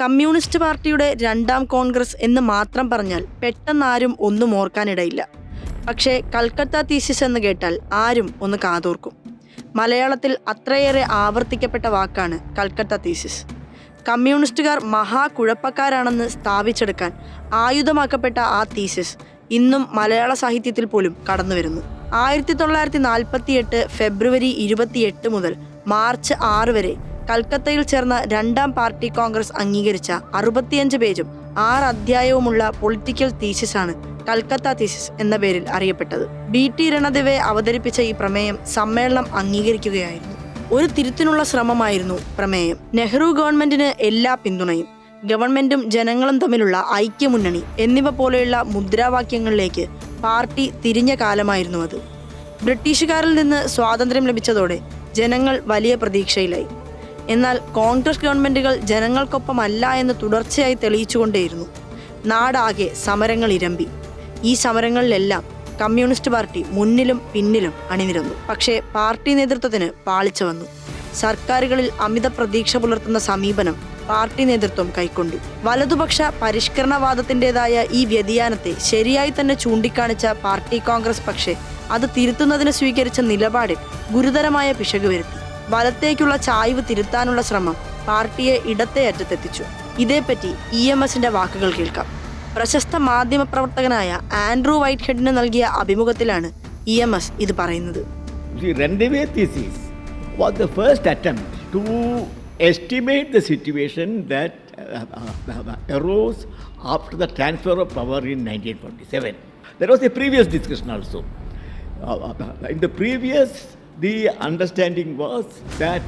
Communist പാർട്ടിയുടെ രണ്ടാം കോൺഗ്രസ് എന്ന് മാത്രം പറഞ്ഞാൽ പെട്ടെന്നാരും ഒന്നും ഓർക്കാനിടയില്ല. പക്ഷേ കൽക്കത്ത തീസിസ് എന്ന് കേട്ടാൽ ആരും ഒന്ന് കാതോർക്കും. മലയാളത്തിൽ അത്രയേറെ ആവർത്തിക്കപ്പെട്ട വാക്കാണ് കൽക്കത്ത തീസിസ് കമ്മ്യൂണിസ്റ്റുകാർ മഹാകുഴപ്പക്കാരാണെന്ന് സ്ഥാപിച്ചെടുക്കാൻ ആയുധമാക്കപ്പെട്ട ആ തീസിസ് ഇന്നും മലയാള സാഹിത്യത്തിൽ പോലും കടന്നു വരുന്നു ആയിരത്തി തൊള്ളായിരത്തി നാൽപ്പത്തി എട്ട് ഫെബ്രുവരി ഇരുപത്തിയെട്ട് മുതൽ മാർച്ച് ആറ് വരെ കൽക്കത്തയിൽ ചേർന്ന രണ്ടാം പാർട്ടി കോൺഗ്രസ് അംഗീകരിച്ച അറുപത്തിയഞ്ച് പേജും ആറ് അധ്യായവുമുള്ള പൊളിറ്റിക്കൽ തീസിസാണ് കൽക്കത്ത തീസിസ് എന്ന പേരിൽ അറിയപ്പെട്ടത്. ബി ടി രണദിവെ അവതരിപ്പിച്ച ഈ പ്രമേയം സമ്മേളനം അംഗീകരിക്കുകയായിരുന്നു. ഒരു തിരുത്തിനുള്ള ശ്രമമായിരുന്നു പ്രമേയം. നെഹ്റു ഗവൺമെന്റിന് എല്ലാ പിന്തുണയും ഗവൺമെന്റും ജനങ്ങളും തമ്മിലുള്ള ഐക്യമുന്നണി എന്നിവ പോലെയുള്ള മുദ്രാവാക്യങ്ങളിലേക്ക് പാർട്ടി തിരിഞ്ഞ കാലമായിരുന്നു അത്. ബ്രിട്ടീഷുകാരിൽ നിന്ന് സ്വാതന്ത്ര്യം ലഭിച്ചതോടെ ജനങ്ങൾ വലിയ പ്രതീക്ഷയിലായി. എന്നാൽ കോൺഗ്രസ് ഗവൺമെന്റുകൾ ജനങ്ങൾക്കൊപ്പമല്ല എന്ന് തുടർച്ചയായി തെളിയിച്ചുകൊണ്ടേയിരുന്നു. നാടാകെ സമരങ്ങൾ ഇരമ്പി. ഈ സമരങ്ങളിലെല്ലാം കമ്മ്യൂണിസ്റ്റ് പാർട്ടി മുന്നിലും പിന്നിലും അണിനിരന്നു. പക്ഷേ പാർട്ടി നേതൃത്വത്തിന് പാളിച്ച വന്നു. സർക്കാരുകളിൽ അമിത പ്രതീക്ഷ പുലർത്തുന്ന സമീപനം പാർട്ടി നേതൃത്വം കൈക്കൊണ്ടു. വലതുപക്ഷ പരിഷ്കരണവാദത്തിന്റെതായ ഈ വ്യതിയാനത്തെ ശരിയായി തന്നെ ചൂണ്ടിക്കാണിച്ച പാർട്ടി കോൺഗ്രസ് പക്ഷേ അത് തിരുത്തുന്നതിന് സ്വീകരിച്ച നിലപാടിൽ ഗുരുതരമായ പിശക് വരുത്തി. വലത്തേക്കുള്ള ചായ്വ് തിരുത്താനുള്ള ശ്രമം പാർട്ടിയെ ഇടത്തെ അറ്റത്തെത്തിച്ചു. ഇതേപ്പറ്റി ഇ എം എസിന്റെ വാക്കുകൾ കേൾക്കാം. പ്രശസ്ത മാധ്യമപ്രവർത്തകനായ ആൻഡ്രു വൈറ്റ് ഹെഡിന് നൽകിയ അഭിമുഖത്തിലാണ് ഇ എം എസ് ഇത് പറയുന്നത്. Uh, uh, uh, after the transfer of power in 1947 there was a previous discussion also. Uh, in the the understanding was that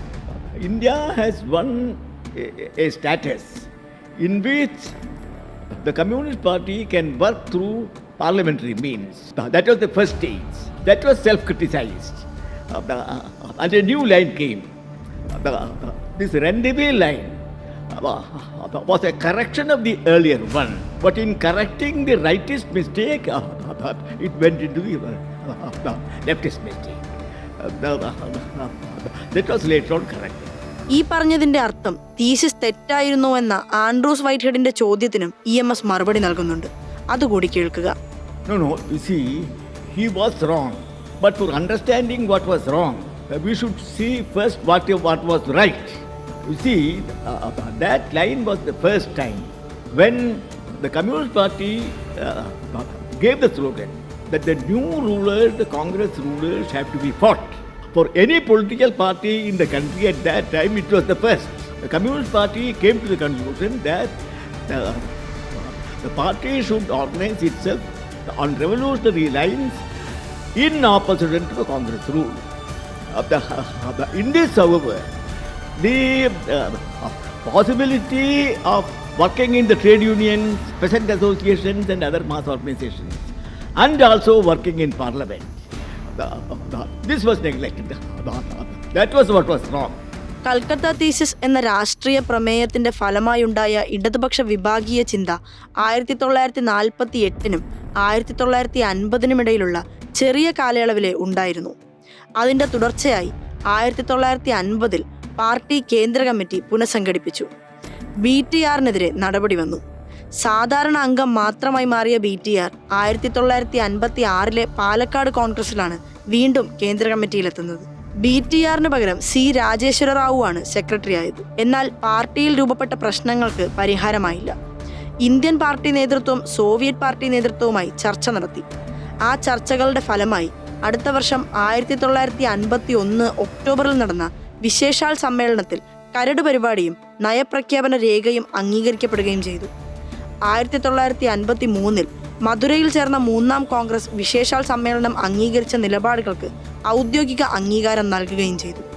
India has won a, a status in which the Communist Party can work through parliamentary means. That was the first stage. That was self criticized. and uh, uh, uh, a new line came. this rendezvous line uh, was a correction of the earlier one. But in correcting the rightist mistake, uh, it went into the uh, leftist mistake. That was later on corrected. ഈ പറഞ്ഞതിന്റെ അർത്ഥം thesis തെറ്റായിരുന്നോ എന്ന Andrews white ഹെഡിന്റെ ചോദ്യത്തിനും E M S മറുപടി നൽകുന്നുണ്ട് അതുകൂടി കേൾക്കുക No, no, you see, he was wrong. But for understanding what was wrong, uh, we should see first what, what was right. You see, uh, that line was the first time when the Communist Party uh, gave the slogan that the new rulers, the Congress rulers, have to be fought. For any political party in the country at that time, it was the first. The Communist Party came to the conclusion that uh, the party should organize itself on revolutionary lines in opposition to the Congress rule. The- the- in this, however, the uh, possibility of working in the trade unions, peasant associations, and other mass organizations, and also working in parliament, this was neglected. That was what was wrong. Calcutta thesis എന്ന രാഷ്ട്രീയ പ്രമേയത്തിന്റെ ഫലമായുണ്ടായ ഇടതുപക്ഷ വിഭാഗീയ ചിന്ത ആയിരത്തി തൊള്ളായിരത്തി നാൽപ്പത്തി എട്ടിനും ആയിരത്തി തൊള്ളായിരത്തി അൻപതിനുമിടയിലുള്ള ചെറിയ കാലയളവിലെ ഉണ്ടായിരുന്നു അതിന്റെ തുടർച്ചയായി ആയിരത്തി തൊള്ളായിരത്തി അൻപതിൽ പാർട്ടി കേന്ദ്ര കമ്മിറ്റി പുനഃസംഘടിപ്പിച്ചു ബി ടി ആറിനെതിരെ നടപടി വന്നു സാധാരണ അംഗം മാത്രമായി മാറിയ ബി ടി ആർ ആയിരത്തി തൊള്ളായിരത്തി അൻപത്തി ആറിലെ പാലക്കാട് കോൺഗ്രസിലാണ് വീണ്ടും കേന്ദ്ര കമ്മിറ്റിയിലെത്തുന്നത്. ബി ടി ആറിന് പകരം സി രാജേശ്വര റാവു ആണ് സെക്രട്ടറി ആയത്. എന്നാൽ പാർട്ടിയിൽ രൂപപ്പെട്ട പ്രശ്നങ്ങൾക്ക് പരിഹാരമായില്ല. ഇന്ത്യൻ പാർട്ടി നേതൃത്വം സോവിയറ്റ് പാർട്ടി നേതൃത്വവുമായി ചർച്ച നടത്തി. ആ ചർച്ചകളുടെ ഫലമായി അടുത്ത വർഷം ആയിരത്തി തൊള്ളായിരത്തി അൻപത്തി ഒന്ന് ഒക്ടോബറിൽ നടന്ന വിശേഷാൽ സമ്മേളനത്തിൽ കരട് പരിപാടിയും നയപ്രഖ്യാപന രേഖയും അംഗീകരിക്കപ്പെടുകയും ചെയ്തു. ആയിരത്തി തൊള്ളായിരത്തി അൻപത്തി മൂന്നിൽ മധുരയിൽ ചേർന്ന മൂന്നാം കോൺഗ്രസ് വിശേഷാൽ സമ്മേളനം അംഗീകരിച്ച നിലപാടുകൾക്ക് ഔദ്യോഗിക അംഗീകാരം നൽകുകയും ചെയ്തു.